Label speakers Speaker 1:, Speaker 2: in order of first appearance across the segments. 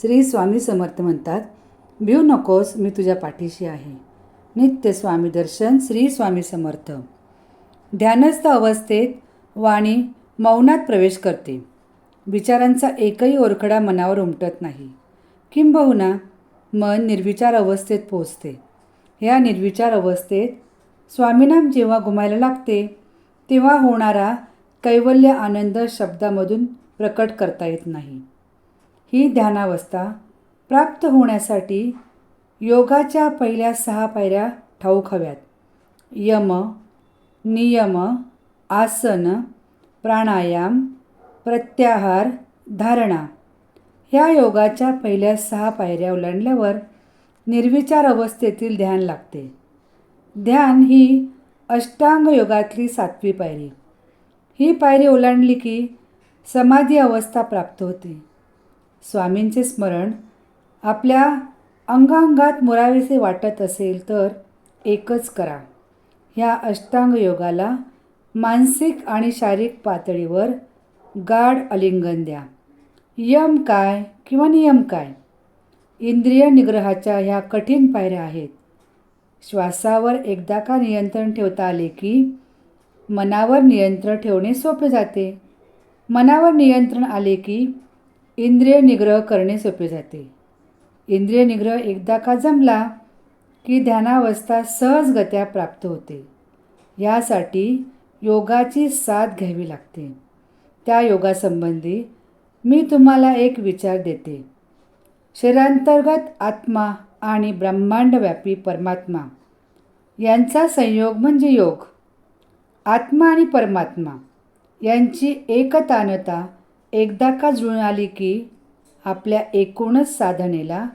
Speaker 1: श्री स्वामी समर्थ म्हणतात भिऊ नकोस मी तुझ्या पाठीशी आहे. नित्य स्वामी दर्शन श्री स्वामी समर्थ. ध्यानस्थ अवस्थेत वाणी मौनात प्रवेश करते. विचारांचा एकही ओरखडा मनावर उमटत नाही. किंबहुना मन निर्विचार अवस्थेत पोहोचते. ह्या निर्विचार अवस्थेत स्वामीनाम जेव्हा घुमायला लागते तेव्हा होणारा कैवल्य आनंद शब्दामधून प्रकट करता येत नाही. ही ध्यानावस्था प्राप्त होण्यासाठी योगाच्या पहिल्या सहा पायऱ्या ठाऊक हव्यात. यम नियम आसन प्राणायाम प्रत्याहार धारणा ह्या योगाच्या पहिल्या सहा पायऱ्या ओलांडल्यावर निर्विचार अवस्थेतील ध्यान लागते. ध्यान ही अष्टांग योगातली सातवी पायरी. ही पायरी ओलांडली की समाधी अवस्था प्राप्त होते. स्वामींचे स्मरण आपल्या अंगांगात मुरावेसे वाटत असेल तर एकच करा. ह्या अष्टांग योगाला मानसिक आणि शारीरिक पातळीवर गाढ अलिंगन द्या. यम काय किंवा नियम काय? इंद्रिय निग्रहाच्या ह्या कठीण पायऱ्या आहेत. श्वासावर एकदा का नियंत्रण ठेवता आले की मनावर नियंत्रण ठेवणे सोपे जाते. मनावर नियंत्रण आले की इंद्रिय निग्रह करणे सोपे जाते. इंद्रिय निग्रह एकदा का जमला की ध्यानावस्था सहजगत्या प्राप्त होते. यासाठी योगाची साथ घ्यावी लागते. त्या योगासंबंधी मी तुम्हाला एक विचार देते. शरीरांतर्गत आत्मा आणि ब्रह्मांडव्यापी परमात्मा यांचा संयोग म्हणजे योग. आत्मा आणि परमात्मा यांची एकतानता एकदा का जुळून आली की आपल्या एकूणच साधनेला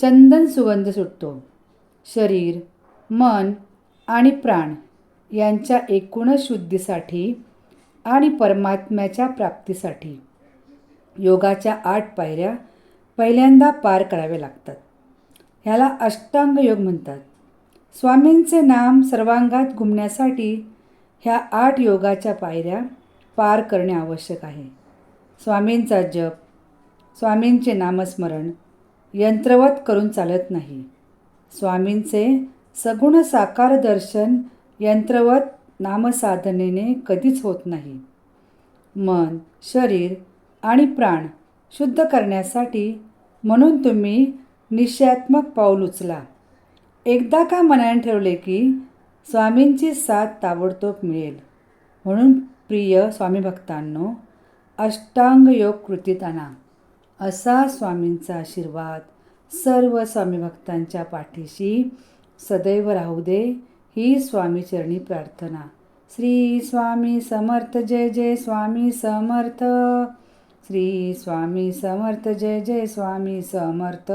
Speaker 1: चंदन सुगंध सुटतो. शरीर मन आणि प्राण यांच्या एकूणच शुद्धीसाठी आणि परमात्म्याच्या प्राप्तीसाठी योगाच्या आठ पायऱ्या पहिल्यांदा पार कराव्या लागतात. ह्याला अष्टांग योग म्हणतात. स्वामींचे नाम सर्वांगात घुमण्यासाठी ह्या आठ योगाच्या पायऱ्या पार करणे आवश्यक आहे. स्वामींचा जप स्वामींचे नामस्मरण यंत्रवत करून चालत नाही. स्वामींचे सगुण साकार दर्शन यंत्रवत नामसाधनेने कधीच होत नाही. मन शरीर आणि प्राण शुद्ध करण्यासाठी म्हणून तुम्ही निश्चयात्मक पाऊल उचला. एकदा का मनाने ठेवले की स्वामींची साथ ताबडतोब मिळेल? म्हणून प्रिय स्वामी भक्तांनो अष्टांग योग कृतीत आणा असा स्वामींचा आशीर्वाद सर्व स्वामी भक्तांच्या पाठीशी सदैव राहू दे ही स्वामीचरणी प्रार्थना. श्री स्वामी समर्थ जय जय स्वामी समर्थ. श्री स्वामी समर्थ जय जय स्वामी समर्थ.